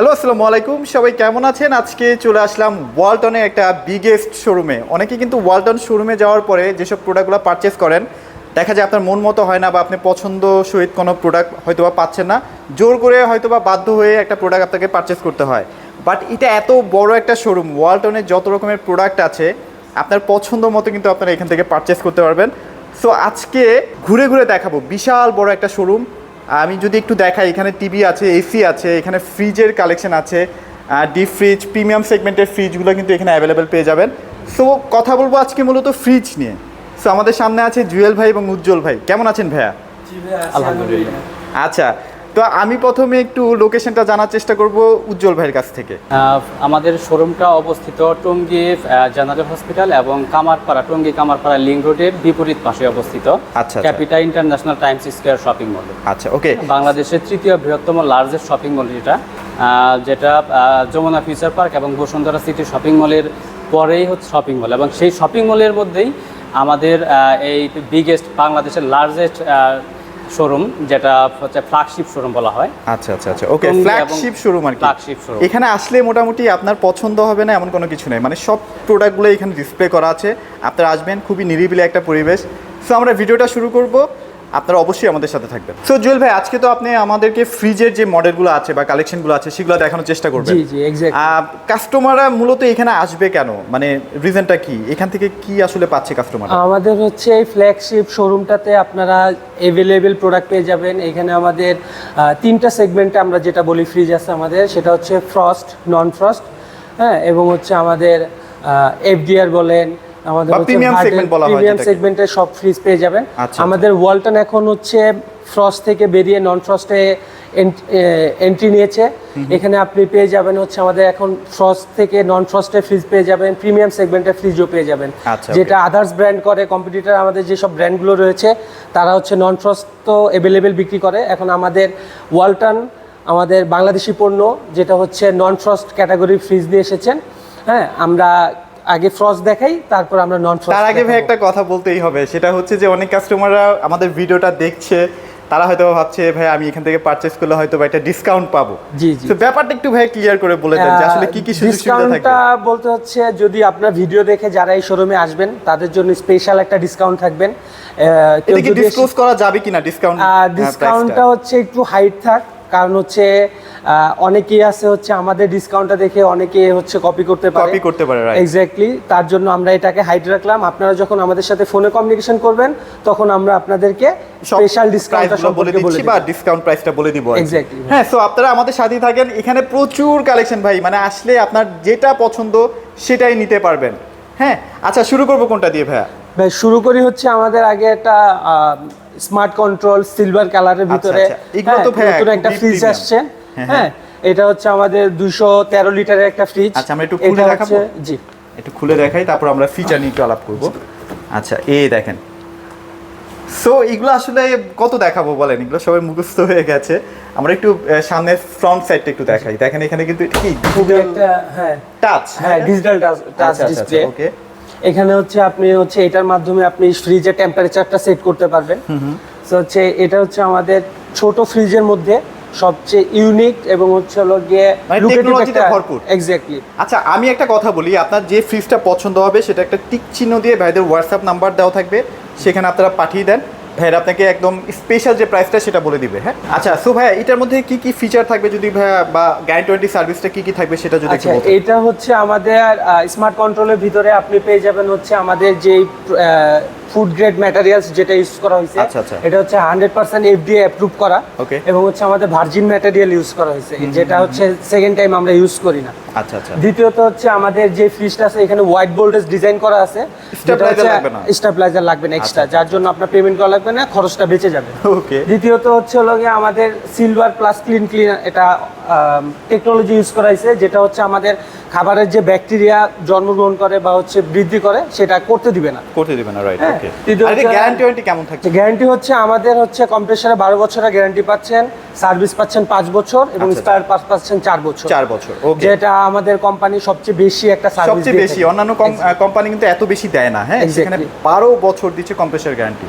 Hello, আসসালামু আলাইকুম। সবাই কেমন আছেন? আজকে চলে আসলাম ওয়ালটনের একটা বিগেস্ট শোরুমে অনেকে কিন্তু ওয়ালটন শোরুমে যাওয়ার পরে যেসব প্রোডাক্টগুলো পারচেস করেন, দেখা যায় আপনার মন মতো হয় না বা আপনি পছন্দ সহিত কোনো প্রোডাক্ট হয়তো বা পাচ্ছেন না। জোর করে হয়তো বা বাধ্য হয়ে একটা প্রোডাক্ট আপনাকে পারচেস করতে হয়। বাট এটা এত বড় একটা শোরুম ওয়ালটনের যত রকমের প্রোডাক্ট আছে, আপনার পছন্দ মতো কিন্তু আপনারা এখান থেকে পারচেস করতে পারবেন। সো আজকে ঘুরে ঘুরে দেখাবো। বিশাল বড় একটা শোরুম আমি যদি একটু দেখাই এখানে টিভি আছে এসি আছে এখানে ফ্রিজের কালেকশন আছে ডিপ ফ্রিজ প্রিমিয়াম সেগমেন্টের ফ্রিজগুলো কিন্তু এখানে অ্যাভেলেবেল পেয়ে যাবেন। সো কথা বলব আজকে মূলত ফ্রিজ নিয়ে। সো আমাদের সামনে আছে জুয়েল ভাই এবং উজ্জ্বল ভাই। কেমন আছেন ভাইয়া? আলহামদুলিল্লাহ। আচ্ছা তো আমি প্রথমে একটু লোকেশনটা জানার চেষ্টা করব উজ্জ্বল ভাইয়ের কাছ থেকে। আমাদের শোরুমটা অবস্থিত টঙ্গী জেনারেল হসপিটাল এবং কামারপাড়া টঙ্গী কামারপাড়া লিঙ্ক রোডের বিপরীত পাশে অবস্থিত। আচ্ছা, আচ্ছা। Capita International Times Square shopping mall. আচ্ছা ওকে। বাংলাদেশের তৃতীয় বৃহত্তম লার্জেস্ট শপিং মল যেটা যেটা যমুনা ফিউচার পার্ক এবং বসুন্ধরা সিটি শপিং মলের পরেই হচ্ছে শপিং মল এবং সেই শপিং মলের মধ্যেই আমাদের এই বিগেস্ট বাংলাদেশের লার্জেস্ট শোরুম যেটা হচ্ছে ফ্ল্যাগশিপ শোরুম বলা হয়। আচ্ছা আচ্ছা আচ্ছা। ওকে ফ্ল্যাগশিপ শোরুম আর কি। ফ্ল্যাগশিপ শোরুম এখানে আসলে মোটামুটি আপনার পছন্দ হবে না এমন কোনো কিছু নেই। মানে সব প্রোডাক্টগুলো এখানে ডিসপ্লে করা আছে। আপনারা আসবেন খুবই নিরিবিলি একটা পরিবেশ। সো আমরা ভিডিওটা শুরু করব। আপনারা অবশ্যই আমাদের সাথে থাকবেন। সো জুয়েল ভাই আজকে তো আপনি আমাদেরকে ফ্রিজের যে মডেলগুলো আছে বা কালেকশনগুলো আছে সেগুলো দেখানোর চেষ্টা করবেন। জি জি এক্স্যাক্ট কাস্টমাররা মূলত এখানে আসবে কেন? মানে রিজনটা কি? এখান থেকে কি আসলে পাচ্ছে কাস্টমার আমাদের হচ্ছে এই ফ্ল্যাগশিপ শোরুমটাতে আপনারা এভেলেবেল প্রোডাক্ট পেয়ে যাবেন। এখানে আমাদের তিনটা সেগমেন্টে আমরা যেটা বলি ফ্রিজ আছে আমাদের সেটা হচ্ছে ফ্রস্ট নন ফ্রস্ট হ্যাঁ এবং হচ্ছে আমাদের এফডিআর বলেন আমাদের premium segment বলা হয় প্রিমিয়াম যেটাকে। সেগমেন্টের সব ফ্রিজ পেয়ে যাবেন। আচ্ছা, আমাদের ওয়ালটন এখন হচ্ছে ফ্রস্ট থেকে বেরিয়ে নন ফ্রস্টে এন্ট্রি নিয়েছে। এখানে আপনি পেয়ে যাবেন হচ্ছে আমাদের এখন ফ্রস্ট থেকে নন ফ্রস্টের ফ্রিজ পেয়ে যাবেন প্রিমিয়াম সেগমেন্টের ফ্রিজও পেয়ে যাবেন। আচ্ছা, যেটা আদার্স ব্র্যান্ড করে কম্পিটিটর আমাদের যেসব ব্র্যান্ডগুলো রয়েছে তারা হচ্ছে নন ফ্রস্ট তো অ্যাভেলেবেল বিক্রি করে। এখন আমাদের ওয়ালটন আমাদের বাংলাদেশি পণ্য যেটা হচ্ছে নন ফ্রস্ট ক্যাটাগরির ফ্রিজ নিয়ে এসেছেন। হ্যাঁ আমরা আগে ফ্রস্ট দেখাই তারপর আমরা নন ফ্রস্ট তার আগে ভাই একটা কথা বলতেই হবে সেটা হচ্ছে যে অনেক কাস্টমাররা আমাদের ভিডিওটা দেখছে তারা হয়তো ভাবছে ভাই আমি এখান থেকে পারচেস করলে হয়তো বা একটা ডিসকাউন্ট পাবো। জি জি। তো ব্যাপারটা একটু ভাই ক্লিয়ার করে বলে দেন যে আসলে কি কি সুযোগ সুবিধা থাকবে ডিসকাউন্টটা বলতে হচ্ছে যদি আপনার ভিডিও দেখে যারা এই শোরুমে আসবেন তাদের জন্য স্পেশাল একটা ডিসকাউন্ট থাকবেন। এটা কি ডিসক্লোজ করা যাবে কিনা ডিসকাউন্ট ডিসকাউন্টটা হচ্ছে একটু হাইট থাক কারণ হচ্ছে অনেকেই আছে হচ্ছে আমাদের ডিসকাউন্টটা দেখে অনেকে হচ্ছে কপি করতে পারে। কপি করতে পারে রাইট এক্স্যাক্টলি তার জন্য আমরা এটাকে হাইড রাখলাম। আপনারা যখন আমাদের সাথে ফোনে কমিউনিকেশন করবেন তখন আমরা আপনাদেরকে স্পেশাল ডিসকাউন্টটা বলে দিচ্ছি বা ডিসকাউন্ট প্রাইসটা বলে দিব। Exactly, হ্যাঁ সো আপনারা আমাদের সাথেই থাকেন। এখানে প্রচুর কালেকশন ভাই। মানে আসলে আপনার যেটা পছন্দ সেটাই নিতে পারবেন। হ্যাঁ আচ্ছা শুরু করব কোনটা দিয়ে ভাইয়া? ভাই শুরু করি হচ্ছে আমাদের আগে একটা স্মার্ট কন্ট্রোল সিলভার কালারের ভিতরে। আচ্ছা। এগুলো তো হ্যাঁ, ভাই নতুন একটা ফ্রিজ আসছে। হ্যাঁ, হ্যাঁ। এটা হচ্ছে আমাদের দুশো তেরো লিটারের একটা ফ্রিজ আচ্ছা, আমরা একটু খুলে দেখাবো? জি। একটু খুলে দেখাই তারপর আমরা ফিচার নিয়ে একটু আলাপ করব। আচ্ছা এই দেখেন। সো এগুলো আসলে কত দেখাবো বলেন? এগুলো সবাই মুখস্থ হয়ে গেছে। আমরা একটু আহ, সামনের ফ্রন্ট সাইডটা একটু দেখাই। দেখেন এখানে কিন্তু এটা কি? হ্যাঁ। টাচ হ্যাঁ ডিজিটাল টাচ ডিসপ্লে ওকে এখানে হচ্ছে আপনি হচ্ছে এটার মাধ্যমে আপনি ফ্রিজের টেম্পারেচারটা সেট করতে পারবেন। তো হচ্ছে এটা হচ্ছে আমাদের ছোট ফ্রিজের মধ্যে সবচেয়ে ইউনিক এবং হচ্ছে হলো গিয়ে মানে technology তে ভরপুর। এক্স্যাক্টলি আচ্ছা আমি একটা কথা বলি আপনার যে ফ্রিজটা পছন্দ হবে সেটা একটা টিক চিহ্ন দিয়ে ভাইদের হোয়াটসঅ্যাপ নাম্বার দেওয়া থাকবে সেখানে আপনারা পাঠিয়ে দেন। ভাইয়ের আপনাকে একদম স্পেশাল যে প্রাইসটা সেটা বলে দিবে হ্যাঁ? আচ্ছা সো ভাইয়া এটার মধ্যে কি কি ফিচার থাকবে যদি ভাইয়া বা গ্যারান্টি ওয়ারেন্টি সার্ভিসটা কি কি থাকবে সেটা যদি আচ্ছা এটা হচ্ছে আমাদের স্মার্ট কন্ট্রোলের ভিতরে আপনি পেয়ে যাবেন হচ্ছে আমাদের যে ফুড গ্রেড ম্যাটেরিয়ালস যেটা ইউজ করা হয়েছে আচ্ছা, আচ্ছা। এটা হচ্ছে হান্ড্রেড পার্সেন্ট এফডিএ অ্যাপ্রুভ করা. এবং হচ্ছে আমাদের ভার্জিন ম্যাটেরিয়াল ইউজ করা হয়েছে যেটা হচ্ছে সেকেন্ড টাইম আমরা ইউজ করি না আচ্ছা আচ্ছা দ্বিতীয়ত হচ্ছে আমাদের যে ফ্রিজটা আছে এখানে হোয়াইট ভোল্টেজ ডিজাইন করা আছে Stabilizer লাগবে না? স্টেবিলাইজার লাগবে না এক্সট্রা আচ্ছা, যার জন্য আপনার পেমেন্ট করা লাগবে না খরচটা বেঁচে যাবে ওকে দ্বিতীয়ত হচ্ছে হলো আমাদের সিলভার প্লাস ক্লিন ক্লিন এটা টেকনোলজি ইউজ করা হয়েছে যেটা হচ্ছে আমাদের খাবারের যে ব্যাকটেরিয়া জন্মগ্রহণ করে বা হচ্ছে বৃদ্ধি করে সেটা করতে দিবে না। করতে দিবেন না রাইট ওকে গ্যারান্টি ওয়ারেন্টি কেমন থাকছে? গ্যারান্টি হচ্ছে আমাদের হচ্ছে কম্প্রেসারে বারো বছরের গ্যারান্টি পাচ্ছেন সার্ভিস পাচ্ছেন পাঁচ বছর এবং আচ্ছা, স্পায়ার পাস পাচ্ছেন চার বছর। চার বছর ওকে যেটা আমাদের কোম্পানি সবচেয়ে বেশি একটা সার্ভিস সবচেয়ে বেশি অন্যান্য কোম্পানি কিন্তু এত বেশি দেয় না হ্যাঁ. সেখানে বারো বছর দিচ্ছে কম্প্রেসার গ্যারান্টি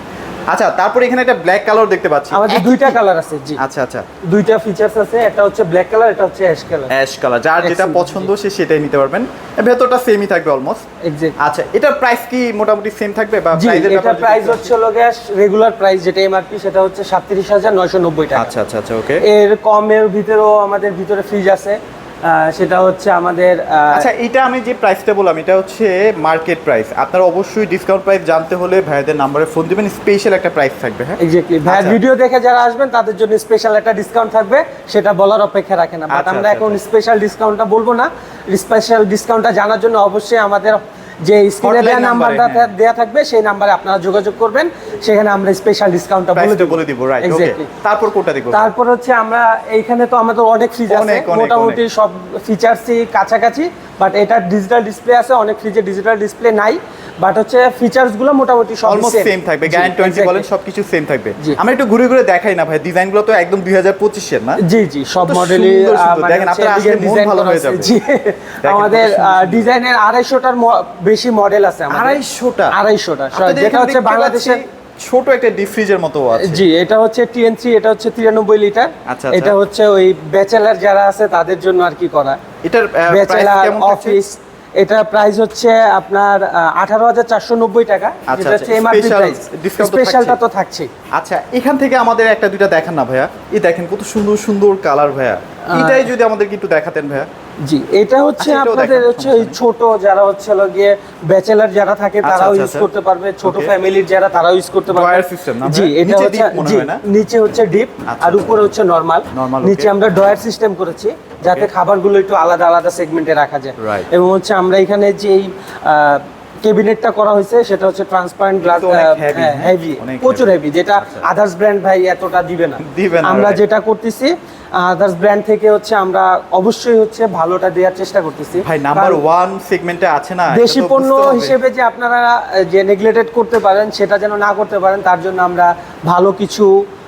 আচ্ছা তারপরে এখানে একটা ব্ল্যাক কালার দেখতে পাচ্ছি। আমাদের দুইটা কালার আছে জি। আচ্ছা আচ্ছা। দুইটা ফিচার্স আছে একটা হচ্ছে ব্ল্যাক কালার এটা হচ্ছে অ্যাশ কালার অ্যাশ কালার যার যেটা পছন্দ সে সেটাই নিতে পারবেন। ভেতরটা সেমই থাকবে অলমোস্ট এক্স্যাক্ট আচ্ছা এটার প্রাইস কি মোটামুটি সেম থাকবে বা প্রাইসের এটা প্রাইস হচ্ছে গ্যাস রেগুলার প্রাইস যেটা এমআরপি সেটা হচ্ছে সাতত্রিশ হাজার নয়শো নব্বই টাকা। আচ্ছা আচ্ছা আচ্ছা ওকে এর কমের ভিতরেও আমাদের ভিতরে ফ্রিজ আছে। সেটা হচ্ছে আমাদের আচ্ছা এটা আমি যে প্রাইসটা বললাম এটা হচ্ছে মার্কেট প্রাইস আপনারা অবশ্যই ডিসকাউন্ট প্রাইস জানতে হলে ভাইদের নাম্বারে ফোন দিবেন স্পেশাল একটা প্রাইস থাকবে হ্যাঁ? এক্স্যাক্টলি ভাই আচ্ছা। ভিডিও দেখে যারা আসবেন তাদের জন্য স্পেশাল একটা ডিসকাউন্ট থাকবে সেটা বলার অপেক্ষা রাখে না। বাট আচ্ছা, আমরা আচ্ছা, এখন স্পেশাল ডিসকাউন্টটা বলব না। স্পেশাল ডিসকাউন্টটা জানার জন্য অবশ্যই আমাদের যে স্ক্রিনে দেওয়া নাম্বারটা। দেওয়া থাকবে সেই নাম্বারে আপনারা যোগাযোগ করবেন। সেখানে আমরা স্পেশাল ডিসকাউন্টটা বলে দেবো। রাইট এক্স্যাক্টলি তারপর কোনটা দেখো তারপর হচ্ছে আমরা এইখানে তো আমাদের অনেক ফ্রিজ আছে। মোটামুটি সব ফিচার্সই কাছাকাছি বাট এটা ডিজিটাল ডিসপ্লে আছে অনেক ফ্রিজে ডিজিটাল ডিসপ্লে নাই। বাট হচ্ছে ফিচার্সগুলো মোটামুটি সব অলমোস্ট সেম থাকবে। গ্যারান্টি বলেন সবকিছু সেম থাকবে। আমরা একটু ঘুরে ঘুরে দেখাই না ভাই ডিজাইনগুলো তো একদম 2025 এর না? জি জি সব মডেলই সুন্দর। দেখেন, আপনার আসলে মন ভালো হয়ে যাবে। আমাদের। ডিজাইনের আড়াইশোটার বেশি মডেল আছে আমাদের। আড়াইশোটা? আড়াইশোটা আপনাদের যেটা হচ্ছে বাংলাদেশের ছোট একটা ডিপ ফ্রিজের মতো আছে। জি এটা হচ্ছে টিএনসি এটা হচ্ছে তিরানব্বই লিটার। আচ্ছা, আচ্ছা। এটা হচ্ছে ওই ব্যাচেলার যারা আছে তাদের জন্য আর কি করা। এটার ব্যাচেলার অফিস এটা প্রাইস হচ্ছে আপনার আঠারো হাজার চারশো নব্বই টাকা। আচ্ছা, হচ্ছে আচ্ছা, এমআরপি প্রাইস স্পেশালটা থাকছেই। তো থাকছে আচ্ছা এখান থেকে আমাদের একটা দুইটা দেখান না ভাইয়া। এই দেখেন কত সুন্দর সুন্দর কালার ভাইয়া। এটাই যদি আমাদেরকে একটু দেখাতেন ভাইয়া। জি এটা হচ্ছে আচ্ছা, আপনাদের হচ্ছে ছোট যারা হচ্ছে গিয়ে ব্যাচেলার যারা থাকে আচ্ছা, তারাও ইউজ আচ্ছা। করতে পারবে। ছোট ফ্যামিলির যারা তারাও ইউজ করতে পারবে। না জি এটা হচ্ছে জি নিচে হচ্ছে ডিপ আর। উপরে হচ্ছে নরমাল নিচে আমরা ড্রয়ার সিস্টেম করেছি যাতে. খাবারগুলো একটু আলাদা আলাদা সেগমেন্টে রাখা যায়। এবং হচ্ছে আমরা এখানে যেই কেবিনেটটা করা হয়েছে সেটা হচ্ছে ট্রান্সপারেন্ট গ্লাস? হেভি প্রচুর হেভি যেটা আদার্স ব্র্যান্ড ভাই এতটা দিবে না। দিবে আমরা যেটা করতেছি আদার্স ব্র্যান্ড থেকে হচ্ছে আমরা অবশ্যই হচ্ছে ভালোটা দেওয়ার চেষ্টা করতেছি। ভাই নাম্বার ওয়ান সেগমেন্টে আছে না দেশি পণ্য হিসেবে যে আপনারা যে নেগলেক্টেড করতে পারেন সেটা যেন না করতে পারেন তার জন্য আমরা ভালো কিছু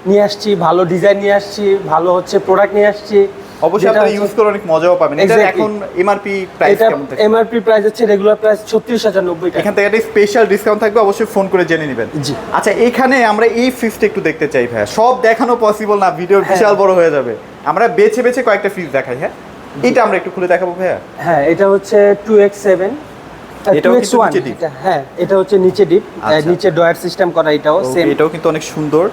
নিয়ে আসছি ভালো ডিজাইন নিয়ে আসছি ভালো হচ্ছে প্রোডাক্ট নিয়ে আসছি। অবশ্যই আপনারা ইউজ করে অনেক মজাও পাবেন। এটা. এখন এমআরপি প্রাইস কেমন থাকে এমআরপি প্রাইস হচ্ছে রেগুলার প্রাইস ছত্রিশ হাজার নব্বই টাকা। এখান থেকে একটা স্পেশাল ডিসকাউন্ট থাকবে অবশ্যই ফোন করে জেনে নেবেন। জি। আচ্ছা এখানে আমরা এই ফ্রিজটা একটু দেখতে চাই ভাইয়া। সব দেখানো পসিবল না ভিডিও হ্যাঁ। বিশাল বড় হয়ে যাবে। আমরা বেছে বেছে কয়েকটা ফ্রিজ দেখাই হ্যাঁ? এটা আমরা একটু খুলে দেখাবো ভাইয়া। হ্যাঁ এটা হচ্ছে টু এক্স সেভেন এটাও কিন্তু নিচে deep। হ্যাঁ এটা হচ্ছে নিচে ডিপ আচ্ছা। নিচে ডয়ার সিস্টেম করা এটাও সেম এটাও কিন্তু অনেক সুন্দর।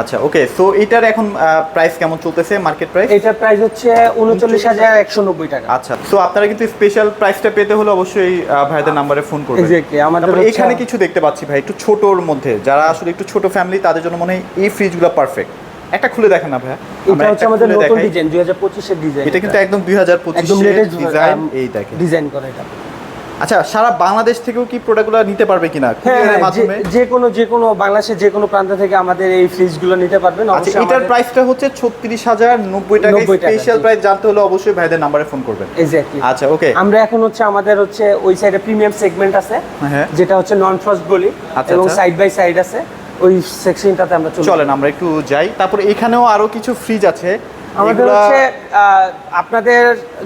আচ্ছা ওকে সো এটার এখন প্রাইস কেমন চলতেছে মার্কেট প্রাইস এটার প্রাইস হচ্ছে উনচল্লিশ হাজার একশো নব্বই টাকা। আচ্ছা সো আপনারা কিন্তু স্পেশাল প্রাইসটা পেতে হলে অবশ্যই ভাইদের নাম্বারে ফোন করবেন। Exactly, আমাদের এখানে কিছু দেখতে পাচ্ছি ভাই একটু ছোটর মধ্যে। যারা আসলে একটু ছোট ফ্যামিলি তাদের জন্য মনে হয় এই ফ্রিজগুলো পারফেক্ট একটা খুলে দেখেন না ভাইয়া। এটা হচ্ছে আমাদের নতুন ডিজাইন দুই হাজার পঁচিশের ডিজাইন এটা কিন্তু একদম দুই হাজার একদম লেটেস্ট ডিজাইন এই দেখেন। ডিজাইন করা এটা। আচ্ছা সারা বাংলাদেশ থেকেও কি প্রোডাক্টগুলো নিতে পারবে কিনা? হ্যাঁ কুরিয়ারের হ্যাঁ, মাধ্যমে? যে- কোনো যে কোনো বাংলাদেশের যে কোনো প্রান্ত থেকে আমাদের এই ফ্রিজগুলো নিতে পারবেন। আচ্ছা এটার প্রাইসটা হচ্ছে ছত্রিশ হাজার নব্বই টাকা স্পেশাল প্রাইস জানতে হলে অবশ্যই ভাইদের নাম্বারে ফোন করবেন। এক্স্যাক্টলি আচ্ছা ওকে আমরা এখন হচ্ছে আমাদের হচ্ছে ওই সাইডে প্রিমিয়াম সেগমেন্ট আছে হ্যাঁ। যেটা হচ্ছে নন ফ্রস্ট বলি এবং। সাইড বাই সাইড আছে। ওই সেকশনটাতে আমরা চলে চলেন আমরা একটু যাই। তারপর এখানেও আরও কিছু ফ্রিজ আছে। আমাদের হচ্ছে আপনাদের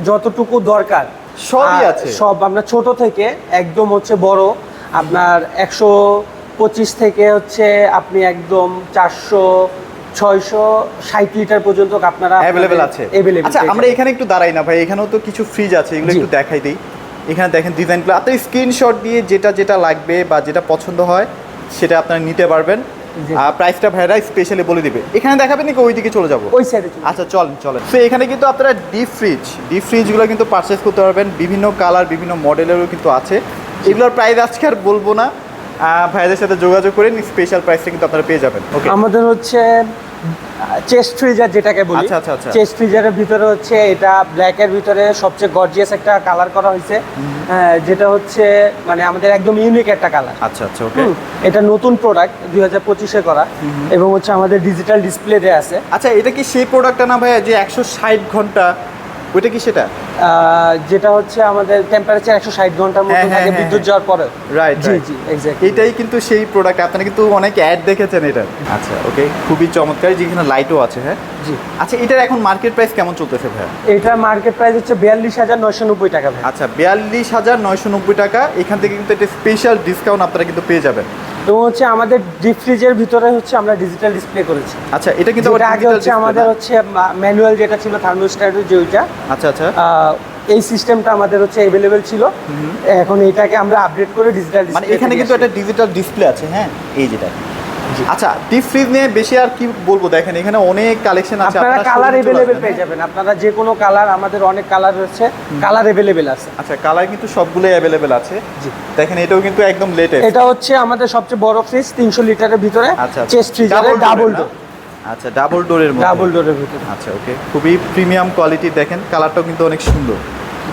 যতটুকু দরকার সবই আছে। সব আমরা ছোট থেকে একদম হচ্ছে বড় আপনার একশো পঁচিশ থেকে হচ্ছে আপনি একদম চারশো ছয়শো ষাট লিটার পর্যন্ত আপনারা অ্যাভেলেবেল আছে। আচ্ছা আমরা এখানে একটু দাঁড়াই না ভাই এখানেও তো কিছু ফ্রিজ আছে এগুলো একটু দেখাই দিই। এখানে দেখেন ডিজাইনগুলো আপনার স্ক্রিনশট দিয়ে যেটা যেটা লাগবে বা যেটা পছন্দ হয় সেটা আপনারা নিতে পারবেন। আর প্রাইসটা ভাইরা স্পেশালি বলে দিবে। এখানে দেখাবেন নাকি ওই দিকে চলে যাব? ওই সাইডে আচ্ছা চলেন চলেন। তো এখানে কিন্তু আপনারা ডিপ ফ্রিজ ডিপ ফ্রিজগুলো কিন্তু পারচেস করতে পারবেন। বিভিন্ন কালার বিভিন্ন মডেলেরও কিন্তু আছে। এগুলোর প্রাইস আজকে আর বলব না। ভাইদের সাথে যোগাযোগ করেন স্পেশাল প্রাইসটা কিন্তু আপনারা পেয়ে যাবেন। ওকে আমাদের হচ্ছে চেস্ট ফ্রিজার যেটাকে বলি। আচ্ছা, আচ্ছা, আচ্ছা। চেস্ট ফ্রিজারের ভিতরে হচ্ছে এটা ব্ল্যাক এর ভিতরে সবচেয়ে গর্জিয়াস একটা কালার করা হয়েছে। হ্যাঁ, যেটা হচ্ছে মানে আমাদের একদম ইউনিক একটা কালার আচ্ছা আচ্ছা ওকে এটা নতুন প্রোডাক্ট দুই হাজার পঁচিশে করা। এবং হচ্ছে আমাদের ডিজিটাল ডিসপ্লে দেওয়া আছে। আচ্ছা এটা কি সেই প্রোডাক্টটা না ভাইয়া যে একশো ষাট ঘণ্টা ওইটা কি সেটা? যেটা হচ্ছে আমাদের টেম্পারেচার একশো ষাট ঘণ্টার মতো হ্যাঁ, হ্যাঁ, থাকে হ্যাঁ, বিদ্যুৎ। যাওয়ার পরে রাইট জি জি এক্স্যাক্ট এটাই কিন্তু সেই প্রোডাক্ট আপনারা কিন্তু অনেক অ্যাড দেখেছেন এটা। আচ্ছা। ওকে খুবই চমৎকার। যেখানে লাইটও আছে হ্যাঁ? জি। আচ্ছা এটার এখন মার্কেট প্রাইস কেমন চলতেছে ভাইয়া? এটা মার্কেট প্রাইস হচ্ছে বিয়াল্লিশ হাজার নয়শো নব্বই টাকা ভাই আচ্ছা বিয়াল্লিশ হাজার নয়শো নব্বই টাকা। এখান থেকে কিন্তু একটা স্পেশাল ডিসকাউন্ট আপনারা কিন্তু পেয়ে যাবেন। এবং হচ্ছে আমাদের ডিপ ফ্রিজের ভিতরে হচ্ছে আমরা ডিজিটাল ডিসপ্লে করেছি। আচ্ছা এটা কিন্তু আগে হচ্ছে আমাদের হচ্ছে ম্যানুয়াল যেটা ছিল থার্মোস্ট্যাটের যে ওইটা আচ্ছা আচ্ছা। এই সিস্টেমটা আমাদের হচ্ছে অ্যাভেলেবেল ছিল। এখন এটাকে আমরা আপডেট করে ডিজিটাল মানে এখানে কিন্তু একটা ডিজিটাল ডিসপ্লে আছে হ্যাঁ? এই যেটা। আচ্ছা ডিপ ফ্রিজ নিয়ে বেশি আর কি বলব? দেখেন এখানে অনেক কালেকশন আছে আপনারা কালার আসবেন, পেয়ে? যাবেন। আপনারা যে কোনো কালার আমাদের অনেক কালার রয়েছে কালার অ্যাভেলেবেল আছে। আচ্ছা কালার কিন্তু সবগুলোই অ্যাভেলেবেল আছে। জি। দেখেন এটাও কিন্তু একদম লেটেস্ট এটা হচ্ছে আমাদের সবচেয়ে বড় ফ্রিজ তিনশো লিটারের ভিতরে আচ্ছা চেস্ট ফ্রিজারে ডাবল ডোর আচ্ছা ডাবল ডোরের মধ্যে। ডাবল ডোরের ভিতরে। আচ্ছা ওকে খুবই প্রিমিয়াম কোয়ালিটির দেখেন কালারটাও কিন্তু অনেক সুন্দর।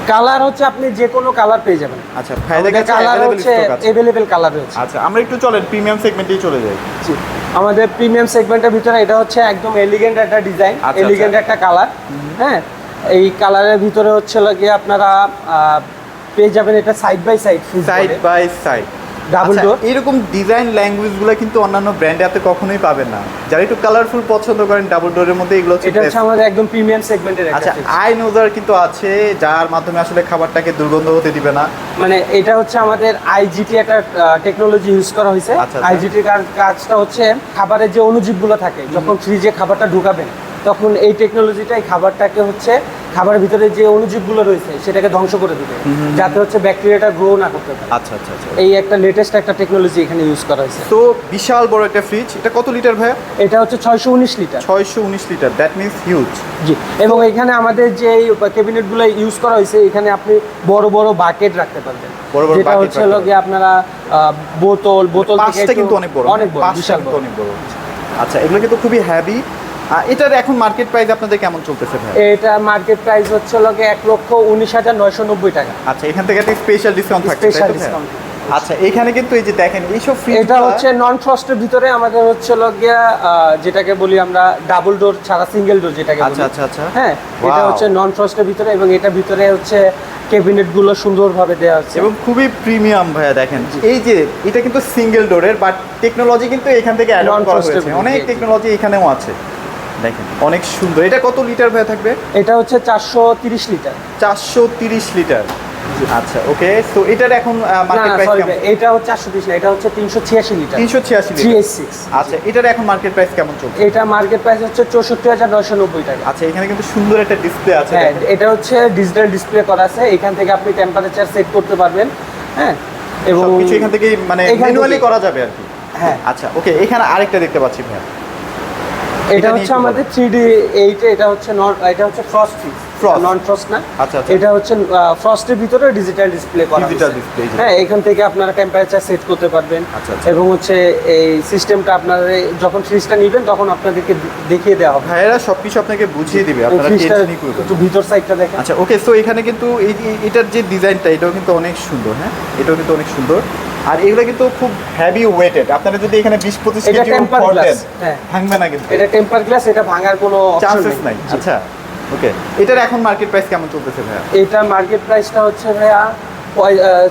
কালার হচ্ছে আপনি যে কোনো কালার পেয়ে যাবেন। আচ্ছা ভাইদের কাছে কালার হচ্ছে अवेलेबल কালার রয়েছে। আচ্ছা আমরা একটু চলেন প্রিমিয়াম সেগমেন্টেই চলে যাই। জি। আমাদের প্রিমিয়াম সেগমেন্টের ভিতরে এটা হচ্ছে একদম এলিগেন্ট একটা ডিজাইন আচ্ছা, এলিগেন্ট একটা কালার হ্যাঁ? এই কালারের ভিতরে হচ্ছে লাগে আপনারা পেয়ে যাবেন এটা side by side side by side Door। আচ্ছা, এরকম ডিজাইন ল্যাঙ্গুয়েজগুলো কিন্তু অন্যান্য ব্র্যান্ডে আপনি কখনোই পাবেন না। যারা একটু কালারফুল পছন্দ করেন ডাবল ডোরের মধ্যে এগুলো হচ্ছে এটা হচ্ছে আমাদের একদম প্রিমিয়াম সেগমেন্টের আচ্ছা আই নোজার কিন্তু আছে যার মাধ্যমে আসলে খাবারটাকে দুর্গন্ধ হতে দিবে না। মানে এটা হচ্ছে আমাদের আইজিটি একটা টেকনোলজি ইউজ করা হয়েছে। আচ্ছা, আচ্ছা। আইজিটির কাজটা হচ্ছে খাবারের যে অনুজীবগুলো থাকে যখন ফ্রিজে খাবারটা ঢুকাবেন তখন এই টেকনোলজিটাই খাবারটাকে হচ্ছে খাবারের ভিতরে যে অনুজীবগুলো রয়েছে সেটাকে ধ্বংস করে দিবে। যাতে হচ্ছে ব্যাকটেরিয়াটা গ্রো না করতে পারে। আচ্ছা আচ্ছা আচ্ছা। এই একটা লেটেস্ট একটা টেকনোলজি এখানে ইউজ করা হয়েছে। তো বিশাল বড় একটা ফ্রিজ এটা কত লিটার ভাইয়া? এটা হচ্ছে ছয়শো উনিশ লিটার ছয়শো উনিশ লিটার দ্যাট মিনস হিউজ জি এবং এখানে আমাদের যে এই ক্যাবিনেটগুলো ইউজ করা হয়েছে এখানে আপনি বড় বড় বাকেট রাখতে পারবেন। বড় হচ্ছে আপনারা বোতল বোতল থেকে কিন্তু অনেক বড়। অনেক বড় বিশাল অনেক বড়। আচ্ছা এগুলো কিন্তু খুবই হ্যাভি এটার এখন মার্কেট প্রাইস আপনাদের কেমন চলতেছে ভাই? এটা মার্কেট প্রাইস হচ্ছে এক লক্ষ উনিশ হাজার নয়শো নব্বই টাকা। আচ্ছা এখান থেকে একটা স্পেশাল ডিসকাউন্ট। আচ্ছা এখানে কিন্তু এই যে দেখেন এইসব ফ্রিজ এটা হচ্ছে নন ফ্রস্টের ভিতরে আমাদের হচ্ছে হলো গিয়া আহ, যেটাকে বলি আমরা ডাবল ডোর ছাড়া সিঙ্গেল ডোর যেটাকে আচ্ছা, আচ্ছা, আচ্ছা। হ্যাঁ এটা হচ্ছে নন ফ্রস্টের ভিতরে এবং এটা ভিতরে হচ্ছে ক্যাবিনেটগুলো সুন্দরভাবে দেওয়া হচ্ছে এবং খুবই প্রিমিয়াম ভাইয়া দেখেন। এই যে এটা কিন্তু সিঙ্গেল ডোরের বাট টেকনোলজি কিন্তু এখান থেকে অ্যাড করা হয়েছে। অনেক। টেকনোলজি এখানেও আছে। দেখেন। অনেক সুন্দর। এটা কত লিটার ভাইয়া থাকবে? এটা হচ্ছে চারশো তিরিশ লিটার। চারশো তিরিশ লিটার। আচ্ছা ওকে। তো এটার এখন মার্কেট প্রাইস কেমন? এটা হচ্ছে চারশো তিরিশ না এটা হচ্ছে তিনশো ছিয়াশি লিটার। তিনশো ছিয়াশি থ্রি লিটার এইট সিক্স। আচ্ছা এটার এখন মার্কেট প্রাইস কেমন চলছে? এটা মার্কেট প্রাইস হচ্ছে চৌষট্টি হাজার নয়শো নব্বই টাকা। আচ্ছা এখানে কিন্তু সুন্দর একটা ডিসপ্লে আছে হ্যাঁ এটা হচ্ছে ডিজিটাল ডিসপ্লে করা আছে। এখান থেকে আপনি টেম্পারেচার সেট করতে পারবেন হ্যাঁ? এবং সবকিছু এখান থেকে মানে ম্যানুয়ালি করা যাবে আর কি। হ্যাঁ। আচ্ছা ওকে এখানে আরেকটা দেখতে পাচ্ছি ভাই এটা হচ্ছে আমাদের থ্রি ডি এইটে এটা হচ্ছে নন এটা হচ্ছে ফ্রস্ট নন ফ্রস্ট না? আচ্ছা, আচ্ছা। এটা হচ্ছে ফ্রস্টের ভিতরে ডিজিটাল ডিসপ্লে করা। হ্যাঁ এখান থেকে আপনারা টেম্পারেচার সেট করতে পারবেন। আচ্ছা, আচ্ছা। এবং হচ্ছে এই সিস্টেমটা আপনারা যখন ফ্রিজটা নেবেন তখন আপনাদেরকে দেখিয়ে দেওয়া হবে। ভাইয়েরা সবকিছু আপনাকে বুঝিয়ে দিবে। আপনারা একটু ভিতর সাইডটা দেখেন। আচ্ছা ওকে সো এখানে কিন্তু এই- এটার যে ডিজাইনটা এটাও কিন্তু অনেক সুন্দর হ্যাঁ? এটাও কিন্তু অনেক সুন্দর। আর এগুলো কিন্তু খুব হেভি ওয়েটেড আপনারা যদি এখানে বিশ পঁচিশ এটা কেজি temper ভর glass, দেন, হ্যাঁ। ভাঙবে না কিন্তু। এটা টেম্পার গ্লাস এটা ভাঙার কোনো চান্সেস নাই। আচ্ছা ওকে এটার এখন মার্কেট প্রাইস কেমন চলতেছে ভাইয়া? এটা মার্কেট প্রাইসটা হচ্ছে ভাইয়া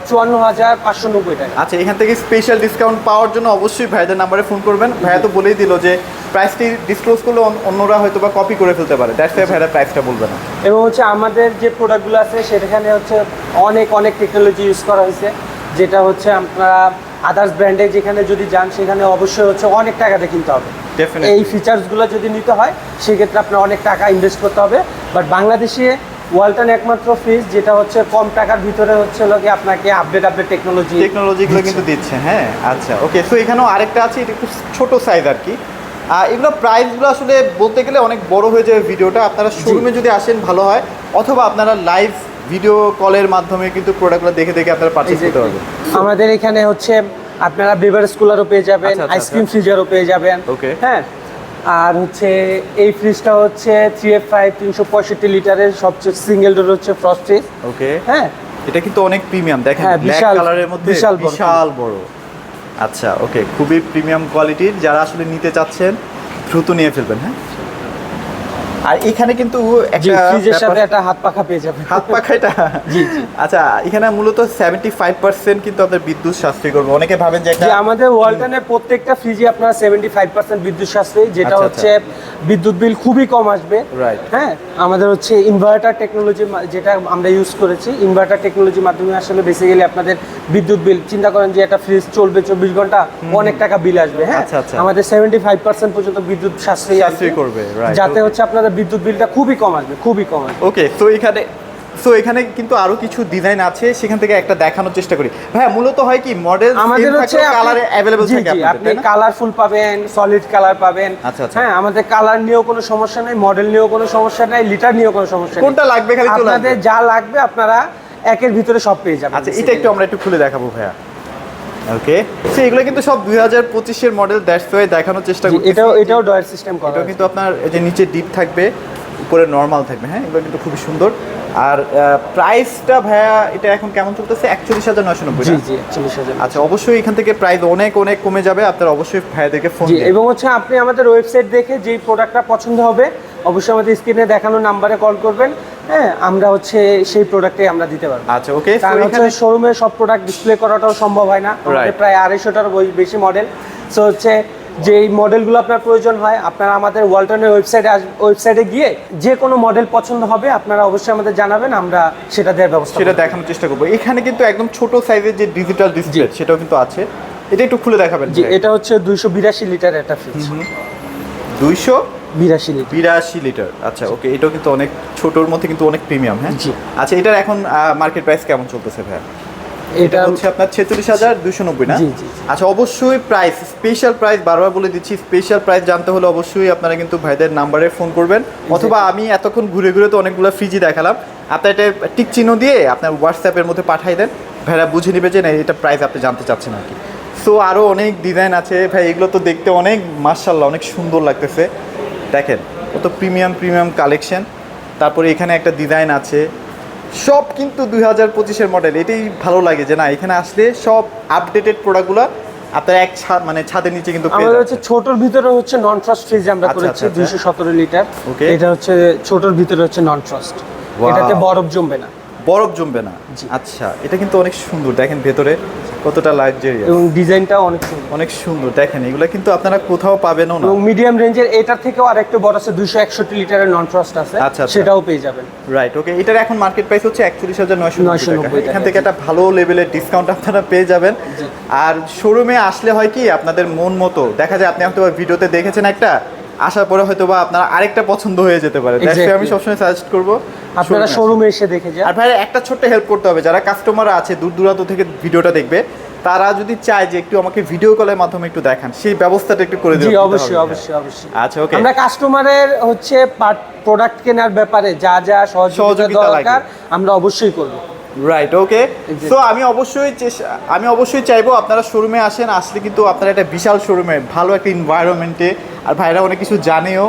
চুয়ান্ন হাজার পাঁচশো নব্বই টাকা। আচ্ছা এখান থেকে স্পেশাল ডিসকাউন্ট পাওয়ার জন্য অবশ্যই ভাইদের নাম্বারে ফোন করবেন। ভাইয়া তো বলেই দিল যে প্রাইসটি ডিসক্লোজ করলে অন্যরা হয়তো বা কপি করে ফেলতে পারে। দ্যাটস ওয়াই ভাইরা প্রাইসটা বলবে না। এবং হচ্ছে আমাদের যে প্রোডাক্টগুলো আছে সেখানে হচ্ছে অনেক অনেক টেকনোলজি ইউজ করা হয়েছে। যেটা হচ্ছে আপনারা আদার্স ব্র্যান্ডে যেখানে যদি যান সেখানে অবশ্যই হচ্ছে অনেক টাকাতে কিনতে হবে। এই ফিচার্সগুলো যদি নিতে হয় সেক্ষেত্রে আপনার অনেক টাকা ইনভেস্ট করতে হবে। বাট বাংলাদেশে ওয়ালটন একমাত্র ফ্রিজ যেটা হচ্ছে কম টাকার ভিতরে হচ্ছে লোকে আপনাকে আপডেট আপডেট টেকনোলজি টেকনোলজিগুলো কিন্তু দিচ্ছে। হ্যাঁ আচ্ছা ওকে সো এখানেও আরেকটা আছে এটা একটু ছোটো সাইজ আর কি। আর এগুলো প্রাইসগুলো আসলে বলতে গেলে অনেক বড় হয়ে যাবে ভিডিওটা আপনারা শোরুমে যদি আসেন ভালো হয়। অথবা আপনারা লাইভ ভিডিও কলের মাধ্যমে কিন্তু প্রোডাক্টগুলো দেখে দেখে আপনারা পারচেজ করতে পারবেন। আমাদের এখানে হচ্ছে আপনারা বেভারেজ কুলারও পেয়ে যাবেন আচ্ছা, আচ্ছা, আইসক্রিম ফ্রিজারও পেয়ে যাবেন। ওকে হ্যাঁ? আর হচ্ছে এই ফ্রিজটা হচ্ছে থ্রি এফ ফাইভ তিনশো পঁয়ষট্টি লিটারের সবচেয়ে সিঙ্গেল ডোর হচ্ছে ফ্রস্ট ফ্রিজ ওকে হ্যাঁ? এটা কিন্তু অনেক প্রিমিয়াম দেখেন ব্ল্যাক বিশাল- কালারের মধ্যে বিশাল। বিশাল বড়। আচ্ছা ওকে খুবই প্রিমিয়াম কোয়ালিটির যারা আসলে নিতে চাচ্ছেন দ্রুত নিয়ে ফেলবেন হ্যাঁ? আর এখানে কিন্তু একটা ফ্রিজের সাথে একটা হাত পাখা পেয়ে যাবেন। হাত পাখাটা জি, জি। আচ্ছা এখানে মূলত সেভেন্টি ফাইভ পার্সেন্ট কিন্তু আপনার বিদ্যুৎ সাশ্রয় করবে। অনেকে ভাবেন যে আমাদের ওয়ালটনের প্রত্যেকটা ফ্রিজে আপনার সেভেন্টি ফাইভ পার্সেন্ট বিদ্যুৎ সাশ্রয়ী যেটা আচ্ছা, হচ্ছে বিদ্যুৎ বিল খুবই কম আসবে. হ্যাঁ? আমাদের হচ্ছে ইনভার্টার টেকনোলজি যেটা আমরা ইউজ করেছি ইনভার্টার টেকনোলজির মাধ্যমে আসলে বেসিক্যালি আপনাদের বিদ্যুৎ বিল চিন্তা করেন যে একটা ফ্রিজ চলবে চব্বিশ ঘণ্টা অনেক টাকা বিল আসবে হ্যাঁ? আচ্ছা, আচ্ছা। আমাদের সেভেন্টি ফাইভ পার্সেন্ট পর্যন্ত বিদ্যুৎ সাশ্রয় করবে, যাতে হচ্ছে আপনাদের বিদ্যুৎ বিলটা খুবই কম আসবে খুবই কম আসবে। ওকে তো এখানে সো এখানে কিন্তু আরও কিছু ডিজাইন আছে সেখান থেকে একটা দেখানোর চেষ্টা করি। ভাই মূলত হয় কি মডেল আমাদের হচ্ছে কালারে জি, থাকে আপনি কালারফুল পাবেন সলিড কালার পাবেন। আচ্ছা, আচ্ছা। হ্যাঁ আমাদের কালার নিয়েও কোনো সমস্যা নাই মডেল নিয়েও কোনো সমস্যা নাই লিটার নিয়েও কোনো সমস্যা নেই। কোনটা লাগবে খালি চলে আপনাদের যা লাগবে আপনারা একের ভিতরে সব পেয়ে যাবেন আচ্ছা এটা একটু আমরা একটু খুলে দেখাবো ভাইয়া। ওকে সো এগুলো কিন্তু সব দুই হাজার পঁচিশের মডেল দ্যাটস ওয়াই দেখানোর চেষ্টা জি, করি এটাও এটাও ডয়ার সিস্টেম করা এটাও কিন্তু আপনার যে নিচে ডিপ থাকবে উপরে নর্মাল থাকবে হ্যাঁ? এগুলো কিন্তু খুবই সুন্দর। আর প্রাইসটা ভাইয়া এটা এখন কেমন চলতেছে? একচল্লিশ হাজার নয়শো নব্বই জি জি একচল্লিশ হাজার আচ্ছা অবশ্যই এখান থেকে প্রাইস অনেক অনেক কমে যাবে। আপনারা অবশ্যই ভাইয়াদেরকে ফোন এবং হচ্ছে আপনি আমাদের ওয়েবসাইট দেখে যেই প্রোডাক্টটা পছন্দ হবে অবশ্যই আমাদের স্ক্রিনে দেখানো নাম্বারে কল করবেন। হ্যাঁ আমরা হচ্ছে সেই প্রোডাক্টে আমরা দিতে পারব। আচ্ছা ওকে কারণ হচ্ছে শোরুমে সব প্রোডাক্ট ডিসপ্লে করাটাও সম্ভব হয় না। আমাদের প্রায় আড়াইশোটার বেশি মডেল সো হচ্ছে যে এই মডেলগুলো আপনার প্রয়োজন হয় আপনারা আমাদের ওয়ালটনের ওয়েবসাইটে ওয়েবসাইটে গিয়ে যে কোনো মডেল পছন্দ হবে আপনারা অবশ্যই আমাদের জানাবেন আমরা সেটা দেওয়ার ব্যবস্থা সেটা দেখানোর চেষ্টা করব। এখানে কিন্তু একদম ছোট সাইজের যে ডিজিটাল ডিসপ্লে সেটাও কিন্তু আছে। এটা একটু খুলে দেখাবেন জি এটা হচ্ছে দুইশো বিরাশি লিটার একটা ফ্রিজ দুইশো বিরাশি লিটার। বিরাশি লিটার। আচ্ছা ওকে এটাও কিন্তু অনেক ছোটোর মধ্যে কিন্তু অনেক প্রিমিয়াম হ্যাঁ? জি। আচ্ছা এটার এখন মার্কেট প্রাইস কেমন চলতেছে ভাইয়া? এটা হচ্ছে আপনার ছেচল্লিশ হাজার দুশো নব্বই না। আচ্ছা অবশ্যই প্রাইস স্পেশাল প্রাইস বারবার বলে দিচ্ছি স্পেশাল প্রাইস জানতে হলে অবশ্যই আপনারা কিন্তু ভাইদের নাম্বারে ফোন করবেন। অথবা আমি এতক্ষণ ঘুরে ঘুরে তো অনেকগুলো ফ্রিজি দেখালাম। আপনার এটা টিক চিহ্ন দিয়ে আপনার হোয়াটসঅ্যাপের মধ্যে পাঠিয়ে দেন। ভাইরা বুঝে নেবে যে না এটা প্রাইস আপনি জানতে চাচ্ছেন আর কি। সো আরও অনেক ডিজাইন আছে। ভাই এগুলো তো দেখতে অনেক মার্শাল্লাহ অনেক সুন্দর লাগতেছে। দেখেন ও তো প্রিমিয়াম প্রিমিয়াম কালেকশন তারপরে এখানে একটা ডিজাইন আছে। সব কিন্তু দুই হাজার পঁচিশের মডেল এটাই ভালো লাগে যে না এখানে আসলে সব আপডেটেড প্রোডাক্টগুলো আপনার এক ছাদ মানে ছাদের নিচে কিন্তু আমাদের হচ্ছে ছোটর ভিতরে হচ্ছে নন ট্রাস্ট ফ্রিজ আমরা আচ্ছা, করেছি আচ্ছা, আচ্ছা। দুইশো সতেরো লিটার ওকে এটা হচ্ছে ছোটর ভিতরে হচ্ছে নন ট্রাস্ট. এটাতে বরফ জমবে না। বরফ জমবে না। আচ্ছা এটা কিন্তু অনেক সুন্দর। দেখেন ভেতরে কতটা লাক্সারিয়াস এবং ডিজাইনটাও অনেক সুন্দর। অনেক সুন্দর। দেখেন এগুলো কিন্তু আপনারা কোথাও পাবেন না। এবং মিডিয়াম রেঞ্জের এটার থেকেও আর একটু বড় আছে দুইশো একষট্টি লিটারের নন ট্রাস্ট আছে। আচ্ছা, আচ্ছা। সেটাও পেয়ে যাবেন। রাইট ওকে এটার এখন মার্কেট প্রাইস হচ্ছে একচল্লিশ হাজার নয়শো 990 টাকা। এখান থেকে একটা ভালো লেভেলের ডিসকাউন্ট আপনারা পেয়ে যাবেন। আর শোরুমে আসলে হয় কি আপনাদের মন মতো। দেখা যায় আপনি হয়তো ভিডিওতে দেখেছেন একটা আসার পরে হয়তো বা আপনার আরেকটা পছন্দ হয়ে যেতে পারে। আমি সবসময় সাজেস্ট করব আপনারা শোরুমে এসে দেখে যান। আর ভাই একটা ছোট্ট হেল্প করতে হবে। যারা কাস্টমার আছে দূর দূরান্ত থেকে ভিডিওটা দেখবে তারা যদি চায় যে একটু আমাকে ভিডিও কলের মাধ্যমে একটু দেখান সেই ব্যবস্থাটা একটু করে জি অবশ্যই অবশ্যই অবশ্যই। আচ্ছা ওকে আমরা কাস্টমারের হচ্ছে প্রোডাক্ট কেনার ব্যাপারে যা যা সহযোগিতা দরকার আমরা অবশ্যই করব। Right okay. সো আমি অবশ্যই আমি অবশ্যই চাইব আপনারা শোরুমে আসেন আসলে কিন্তু আপনারা একটা বিশাল শোরুমে ভালো একটা এনভায়রনমেন্টে আর ভাইরা অনেক কিছু জানেও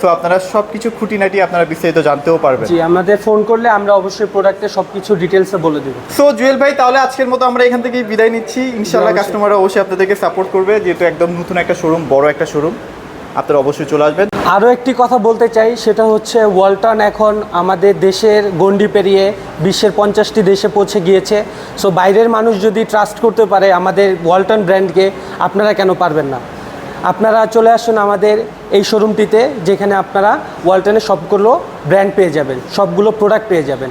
সো আপনারা সব কিছু খুঁটিনাটি আপনারা বিস্তারিত জানতেও পারবেন জি আমাদের ফোন করলে আমরা অবশ্যই প্রোডাক্টের সবকিছু ডিটেলসে বলে দেবো সো জুয়েল ভাই তাহলে আজকের মতো আমরা এখান থেকে বিদায় নিচ্ছি ইনশাল্লাহ অবশ্যই। কাস্টমাররা অবশ্যই আপনাদেরকে সাপোর্ট করবে যেহেতু একদম নতুন একটা শোরুম বড় একটা শোরুম আপনারা অবশ্যই চলে আসবেন আরও একটি কথা বলতে চাই, সেটা হচ্ছে ওয়ালটন এখন আমাদের দেশের গণ্ডি পেরিয়ে বিশ্বের পঞ্চাশটি দেশে পৌঁছে গিয়েছে। সো বাইরের মানুষ যদি ট্রাস্ট করতে পারে আমাদের ওয়ালটন ব্র্যান্ডকে আপনারা কেন পারবেন না? আপনারা চলে আসুন আমাদের এই শোরুমটিতে যেখানে আপনারা ওয়ালটনের সবগুলো ব্র্যান্ড পেয়ে যাবেন, সবগুলো প্রোডাক্ট পেয়ে যাবেন।